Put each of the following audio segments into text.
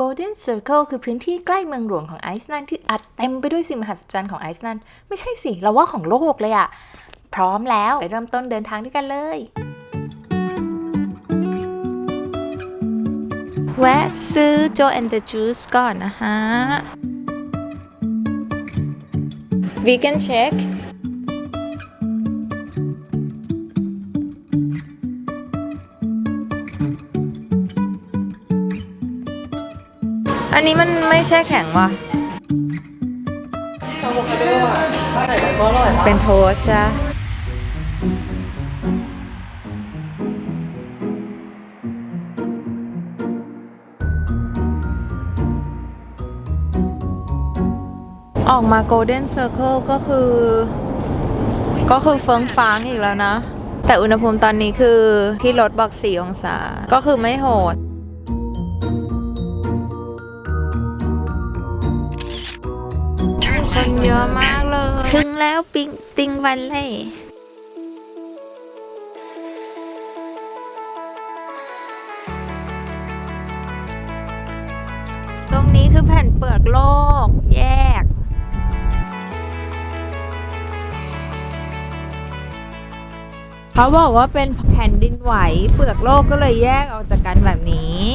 Golden Circle คือพื้นที่ใกล้เมืองหลวงของไอซ์แลนด์ที่อัดเต็มไปด้วยสิ่งมหัศจรรย์ของไอซ์แลนด์ไม่ใช่สิ เราว่าของโลกเลยอะพร้อมแล้วไปเริ่มต้นเดินทางด้วยกันเลย แวะซื้อ Joe and the Juice ก่อนนะฮะ Vegan Shake นนี้มันไม่ใช่แข็งว่ะ อะโวคาโดอะใส่ไปก็อร่อยปะเป็นโทสจ้ะออกมา Golden Circle ก็คือ ก็คือเฟิงฟ้างอีกแล้วนะ แต่อุณหภูมิตอนนี้คือที่รถบอก 4 องศา ก็คือไม่โหด คนเยอะมากเลย ถึงแล้วปิงติงวันเล่ตรงนี้คือแผ่นเปลือกโลก แยก เขาบอกว่าเป็นแผ่นดินไหว เปลือกโลกก็เลยแยกออกจากกันแบบนี้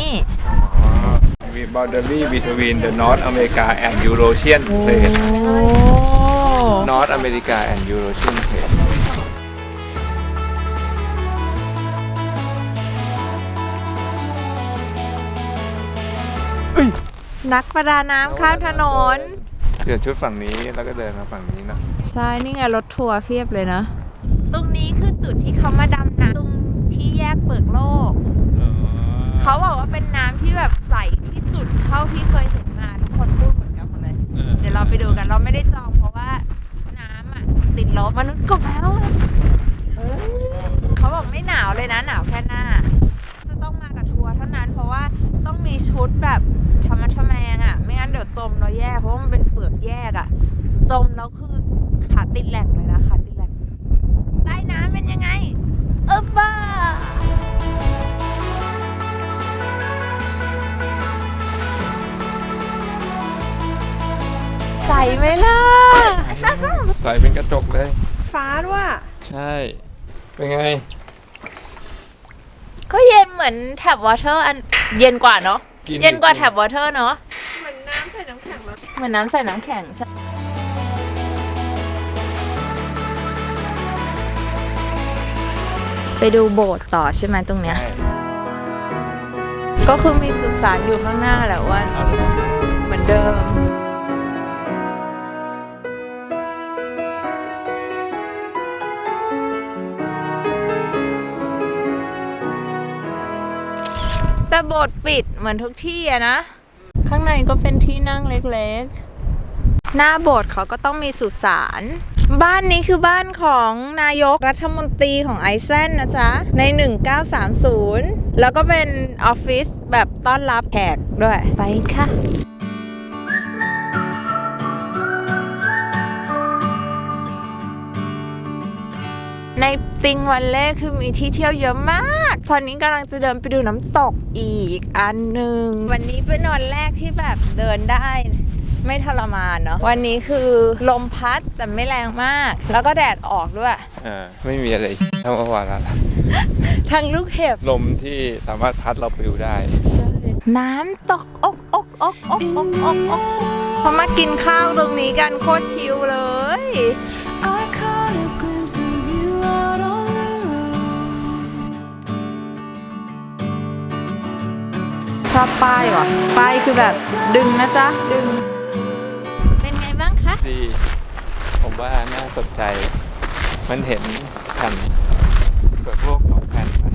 boundary between the North America and Eurasian โอ้ plate North America and Eurasian plate นักประดาน้ำข้ามถนน เปลี่ยนชุดฝั่งนี้แล้วก็เดินมาฝั่งนี้เนอะใช่ นี่ไงรถทัวร์เพียบเลยนะ ตรงนี้คือจุดที่เขามาดำน้ำตรงที่แยกเปลือกโลก เขาบอกว่าเป็นน้ำที่แบบใสที่สุดเท่าที่เคยเห็นมาทุกคนพูดเหมือนกันหมดเลยเดี๋ยวเราไปดูกันเราไม่ได้จองเพราะว่าน้ำอะติดลบมนุษย์กบแล้วอะเขาบอกไม่หนาวเลยนะหนาวแค่หน้า จะต้องมากับทัวร์เท่านั้นเพราะว่าต้องมีชุดแบบธรรมะทะแมงอะ ไม่งั้นเดี๋ยวจมเราแย่เพราะว่ามันเป็นเปลือกแยกอะ จมแล้วคือขาติดแหลกเลยนะขาติดแหลกใต้น้ำเป็นยังไง เออฟ้า ไหมล่ะ ใส่เป็นกระจกเลย ฟ้าด้วย ใช่ เป็นไง ก็เย็นเหมือนแท็บวอเตอร์อันเย็นกว่าเนาะ กิน เย็นกว่าแท็บวอเตอร์เนาะ เหมือนน้ำใส่น้ำแข็งแล้วเหมือนน้ำใส่น้ำแข็งใช่ไปดูโบสถ์ต่อใช่ไหมตรงเนี้ยใช่ก็คือมีสุสานอยู่ข้างหน้าแหละว่าเอาเลยเหมือนเดิม แต่โบสถ์ปิดเหมือนทุกที่อะนะ ข้างในก็เป็นที่นั่งเล็กๆ หน้าโบสถ์เขาก็ต้องมีสุสาน บ้านนี้คือบ้านของนายกรัฐมนตรีของไอซ์แลนด์นะจ๊ะ ใน 1930 แล้วก็เป็นออฟฟิศแบบต้อนรับแขกด้วย ไปค่ะในติงวันเล่คือมีที่เที่ยวเยอะมาก ตอนนี้กำลังจะเดินไปดูน้ำตกอีกอันหนึ่งวันนี้เป็นวันแรกที่แบบเดินได้ไม่ทรมานเนาะวันนี้คือลมพัดแต่ไม่แรงมาก แล้วก็แดดออกด้วยอ่าไม่มีอะไรเท่าเมื่อวานแล้วล่ะทางลูกเห็บลมที่สามารถพัดเราปลิวได้ น้ำตกอกอกอกอกอกอกอกเขามากินข้าวตรงนี้กันโคตรชิลเลย อบป้ายว่ะ ป้ายคือแบบดึงนะจ๊ะ ดึง เป็นไงบ้างคะ ดี ผมว่าน่าสนใจ มันเห็นแผ่นเปลือกโลกสองแผ่นมัน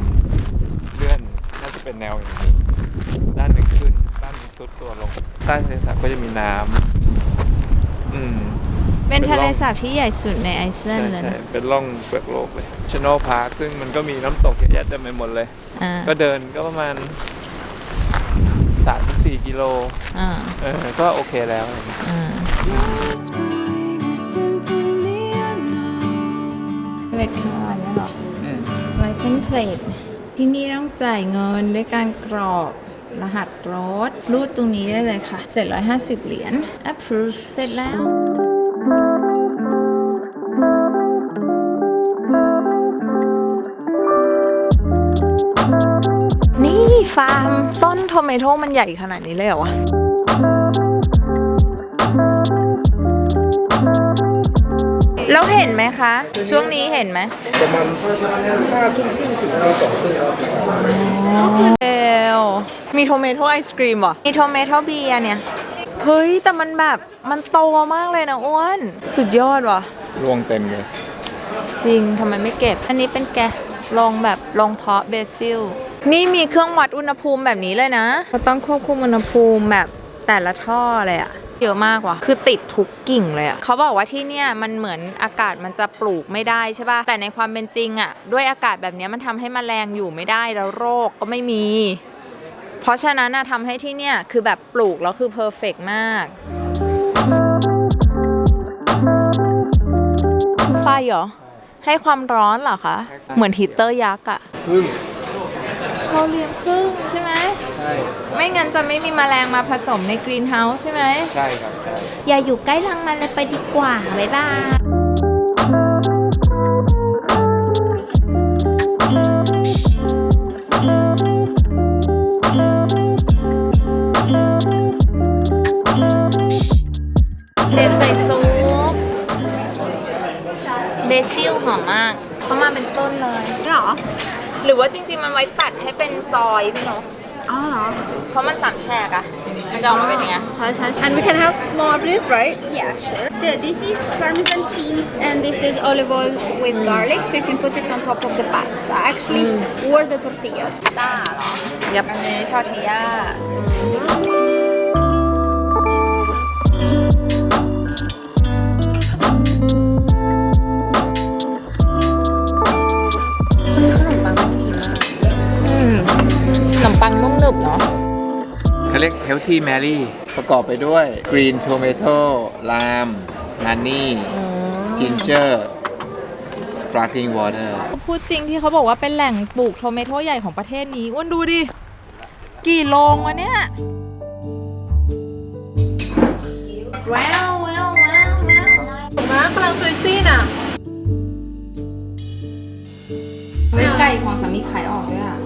เลื่อนน่าจะเป็นแนวอย่างนี้ ด้านหนึ่งขึ้น ด้านหนึ่งซุดตัวลง ใต้ทะเลสาบก็จะมีน้ำอืม เป็นทะเลสาบที่ใหญ่สุดในไอซ์แลนใช่ด์เลยใช่นะเป็นร่องเปลือกโลกเลยชโนพาร์คซึ่งมันก็มีน้ำตกเยอะแยะเต็มไปหมดเลย อ่าก็เดินก็ประมาณ สามถึงสี่กิโลอ่าเออก็โอเคแล้วอ่า Whispering a symphony unknown. เวทคาร์เนี่ยหรอไลเซนเพลทที่นี่ต้องจ่ายเงินด้วยการกรอกรหัสรถ รูดตรงนี้ได้เลยค่ะ 750 เหรียญ approve เสร็จแล้ว นี่ฟาร์มต้น โทเมโตมันใหญ่ขนาดนี้เลยเหรอวะแล้วเห็นไหมคะ ช่วงนี้เห็นไหมเอลมีโทเมโตไอศกรีมเหรอ มีโทเมโตเบียร์เนี่ย เฮ้ย แต่มันแบบมันโตมากเลยนะอ้วน สุดยอดว่ะร่วงเต็มเลย จริงทำไมไม่เก็บ อันนี้เป็นแกะลองแบบลองเพาะเบซิล นี่มีเครื่องวัดอุณหภูมิแบบนี้เลยนะเราต้องควบคุมอุณหภูมิแบบแต่ละท่อเลยอะเยอะมากว่ะ คือติดทุกกิ่งเลยอะเขาบอกว่าที่เนี่ยมันเหมือนอากาศมันจะปลูกไม่ได้ใช่ป่ะ แต่ในความเป็นจริงอะด้วยอากาศแบบนี้มันทำให้แมลงอยู่ไม่ได้แล้วโรคก็ไม่มี เพราะฉะนั้นนะทำให้ที่เนี่ยคือแบบปลูกแล้วคือเพอร์เฟกมาก ไฟเหรอ ให้ความร้อนเหรอคะ เหมือนฮีเตอร์ยักษ์อะพึ่ง เขาเลี้ยงพึ่งใช่ไหมใช่ไม่งั้นจะไม่มีแมลงมาผสมในกรีนเฮาส์ใช่ไหม ใช่ครับใช่ อย่าอยู่ใกล้รังมันเลยไปดีกว่าบ๊ายบาย หรือว่าจริง ๆ มันไว้ตัดให้เป็นซอยพี่นกอ๋อเหรอ เพราะมันสามแฉกอะมันจะออกมาเป็นยังไงใช่ใช่ and we can have more of this right Yeah, sure. So this is parmesan cheese and this is olive oil with garlic, so you can put it on top of the pasta. Actually, or the tortillas. ซ่าเหรอยับอันนี้ทอร์ติย่า healthy Mary ประกอบไปด้วย green tomato lime honey ginger sparkling water พูดจริงที่เขาบอกว่าเป็นแหล่งปลูกโทเมโตใหญ่ของประเทศนี้อ้วนดูดิ กี่โรงวะเนี่ย Well, well, well, well. มากำลังจุยซี่น่ะ เฮ้ยไก่ของสามีขายออกด้วยอะ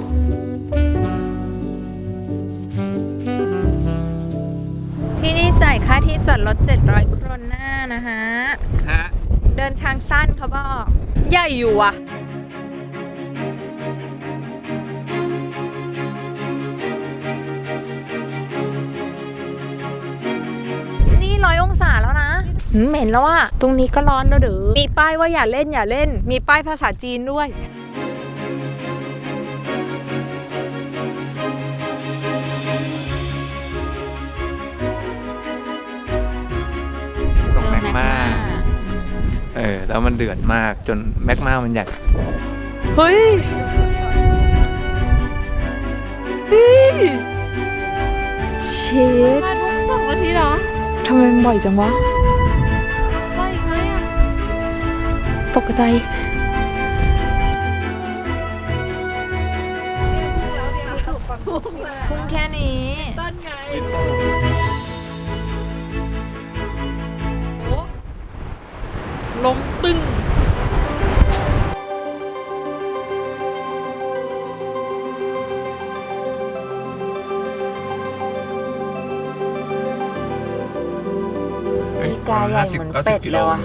จ่ายค่าที่จอดรถ 700 โครนหน้านะฮะ ฮะ เดินทางสั้นเขาบอก ใหญ่อยู่อะ นี่ร้อยองศาแล้วนะหืมเหม็นแล้วอะตรงนี้ก็ร้อนแล้วเด้อมีป้ายว่าอย่าเล่นอย่าเล่น มีป้ายภาษาจีนด้วย แล้วมันเดือดมากจนแมกมามันอยากเฮ้ยเฮ้ยเชดมาทุกสองนาทีเหรอทำไมมันบ่อยจังวะก็อีกไหมอะ ตกใจ ล้มตึงอีกาใหญ่เหมือนเป็ดเลยว่ะ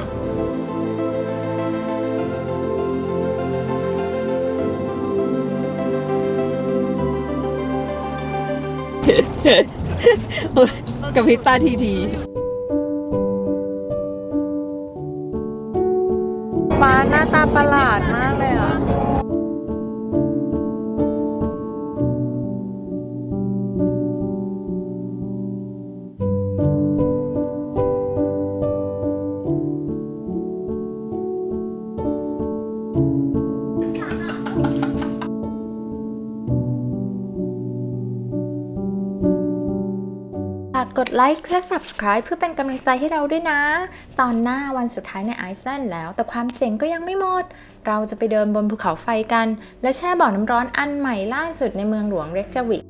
กับพริบตาทีทีาประหลาดมากเลยอะ ไลค์และ subscribe เพื่อเป็นกำลังใจให้เราด้วยนะ ตอนหน้าวันสุดท้ายในไอซ์แลนด์แล้ว แต่ความเจ๋งก็ยังไม่หมด เราจะไปเดินบนภูเขาไฟกัน และแช่บ่อน้ำร้อนอันใหม่ล่าสุดในเมืองหลวงเรกจาวิก